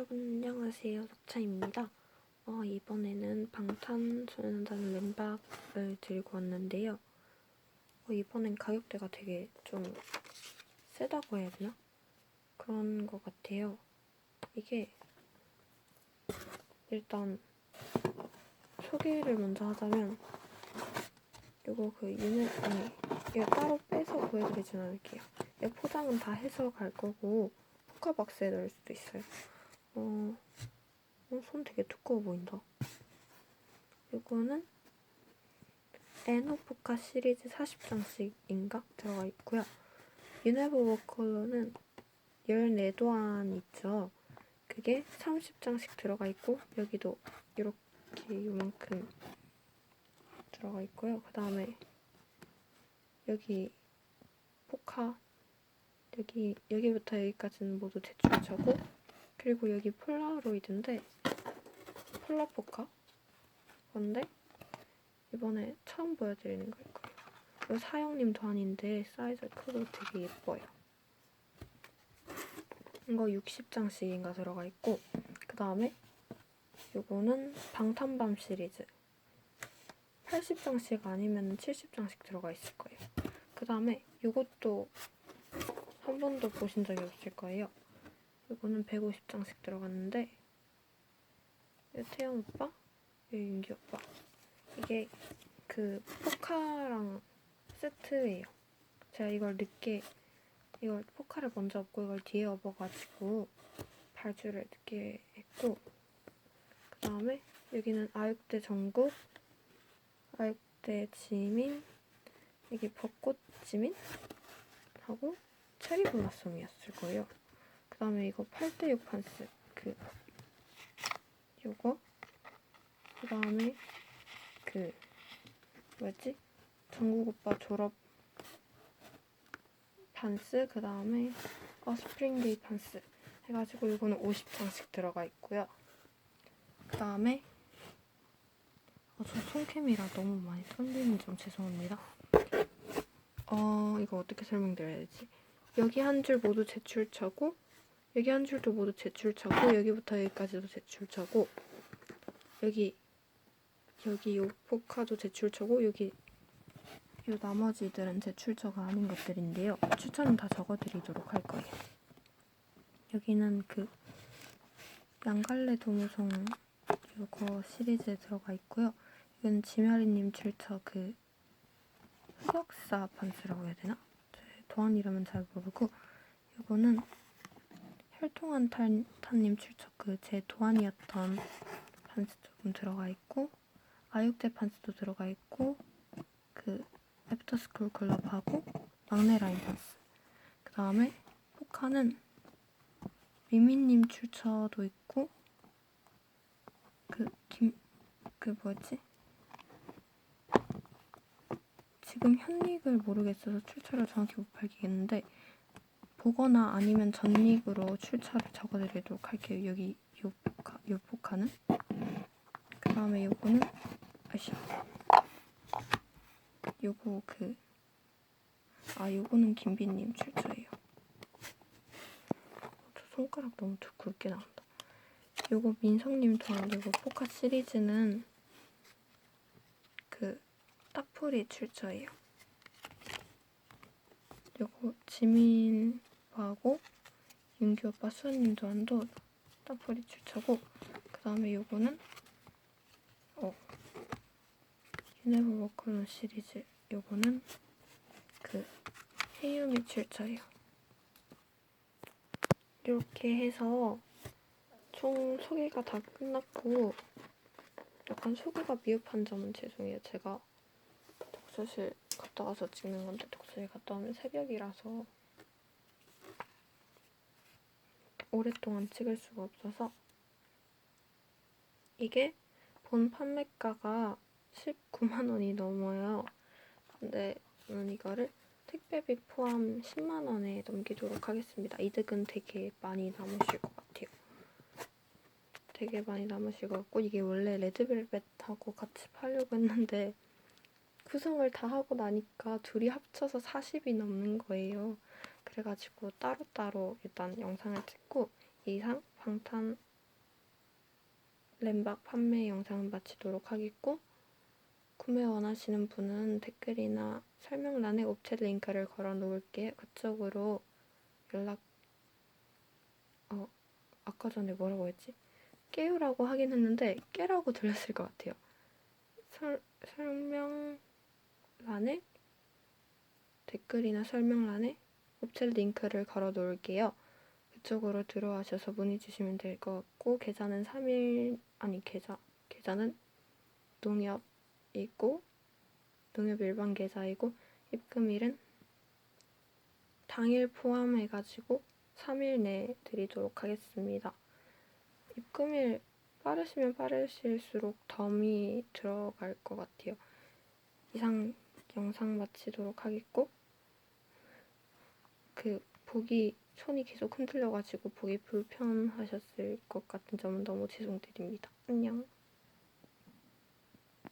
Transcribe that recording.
여러분 안녕하세요 석차입니다. 어, 이번에는 방탄소년단 램박을 들고 왔는데요. 어, 이번엔 가격대가 되게 좀 세다고 해야 되나? 그런 것 같아요. 이게 일단 소개를 먼저 하자면 이거 그 유네 아니 이거 따로 빼서 보여드리진 않을게요. 이 포장은 다 해서 갈 거고 포카박스에 넣을 수도 있어요. 어, 어, 손 되게 두꺼워 보인다. 이거는 에노포카 시리즈 40장씩인가 들어가 있고요. 유네버 워 컬러는 14도안 있죠. 그게 30장씩 들어가 있고 여기도 이렇게 요만큼 들어가 있고요. 그 다음에 여기 포카 여기 여기부터 여기까지는 모두 제출처고 그리고 여기 폴라로이드인데 폴라포카 건데 이번에 처음 보여드리는 걸 거예요. 이거 사형님 도안인데 사이즈가 크고 되게 예뻐요. 이거 60장씩인가 들어가 있고 그 다음에 이거는 방탄밤 시리즈 80장씩 아니면 70장씩 들어가 있을 거예요. 그 다음에 이것도 한 번도 보신 적이 없을 거예요. 이거는 150장씩 들어갔는데 이 태영 오빠, 이 윤기 오빠 이게 그 포카랑 세트예요. 제가 이걸 늦게 이걸 포카를 먼저 업고 이걸 뒤에 업어가지고 발주를 늦게 했고 그 다음에 여기는 아육대 전국, 아육대 지민, 여기 벚꽃 지민 하고 체리 블라썸이었을 거예요. 그 다음에 이거 8대6 판스 그 요거 그 다음에 그 뭐였지? 정국 오빠 졸업 판스 그 다음에 어 스프링데이 판스 해가지고 이거는 50장씩 들어가 있고요. 그 다음에 어, 저 손캠이라 너무 많이 떨리는 점 죄송합니다. 어 이거 어떻게 설명드려야 되지? 여기 한 줄 모두 제출처고 여기 한 줄도 모두 제출처고 여기부터 여기까지도 제출처고 여기 여기 요 포카도 제출처고 여기 요 나머지들은 제출처가 아닌 것들인데요. 추천은 다 적어드리도록 할 거예요. 여기는 그 양갈래 도무송 요거 시리즈에 들어가 있고요. 이건 지멸이님 출처 그 흑역사 판스라고 해야 되나? 도안 이름은 잘 모르고 이거는 혈통한 탄, 탄님 출처 그 제 도안이었던 판스 조금 들어가 있고 아육대 판스도 들어가 있고 그 애프터스쿨 클럽하고 막내 라인 판스 그 다음에 포카는 미미님 출처도 있고 그 김 그 뭐였지? 지금 현닉을 모르겠어서 출처를 정확히 못 밝히겠는데 보거나 아니면 전닉으로 출처를 적어드리도록 할게요. 여기 요 포카, 요 포카는 그 다음에 요거는 아씨 요거 그 아 요거는 김비님 출처예요. 저 손가락 너무 두 굵게 나온다. 요거 민성님 도안 요거 포카 시리즈는 그 따풀이 출처예요. 요거 지민 하고 윤기 오빠 수아님 도안도 따풀이 출처고 그 다음에 요거는 어 유네버 워커런 시리즈 요거는 그 헤이유미 출처예요. 이렇게 해서 총 소개가 다 끝났고 약간 소개가 미흡한 점은 죄송해요. 제가 독서실 갔다 와서 찍는 건데 독서실 갔다 오면 새벽이라서 오랫동안 찍을 수가 없어서 이게 본 판매가가 19만 원이 넘어요. 근데 저는 이거를 택배비 포함 10만 원에 넘기도록 하겠습니다. 이득은 되게 많이 남으실 것 같아요. 되게 많이 남으실 것 같고 이게 원래 레드벨벳하고 같이 팔려고 했는데 구성을 다 하고 나니까 둘이 합쳐서 40이 넘는 거예요. 그래가지고 따로따로 일단 영상을 찍고 이상 방탄 램박 판매 영상은 마치도록 하겠고 구매 원하시는 분은 댓글이나 설명란에 업체 링크를 걸어 놓을게요. 그쪽으로 연락 어 아까 전에 뭐라고 했지? 깨요라고 하긴 했는데 깨라고 들렸을 것 같아요. 설, 설명란에 댓글이나 설명란에 업체 링크를 걸어 놓을게요. 그쪽으로 들어와셔서 문의 주시면 될 것 같고 계좌는 3일 아니 계좌 계좌는 농협이고 농협 일반 계좌이고 입금일은 당일 포함해가지고 3일 내에 드리도록 하겠습니다. 입금일 빠르시면 빠르실수록 덤이 들어갈 것 같아요. 이상 영상 마치도록 하겠고 그 보기 손이 계속 흔들려가지고 보기 불편하셨을 것 같은 점은 너무 죄송드립니다. 안녕.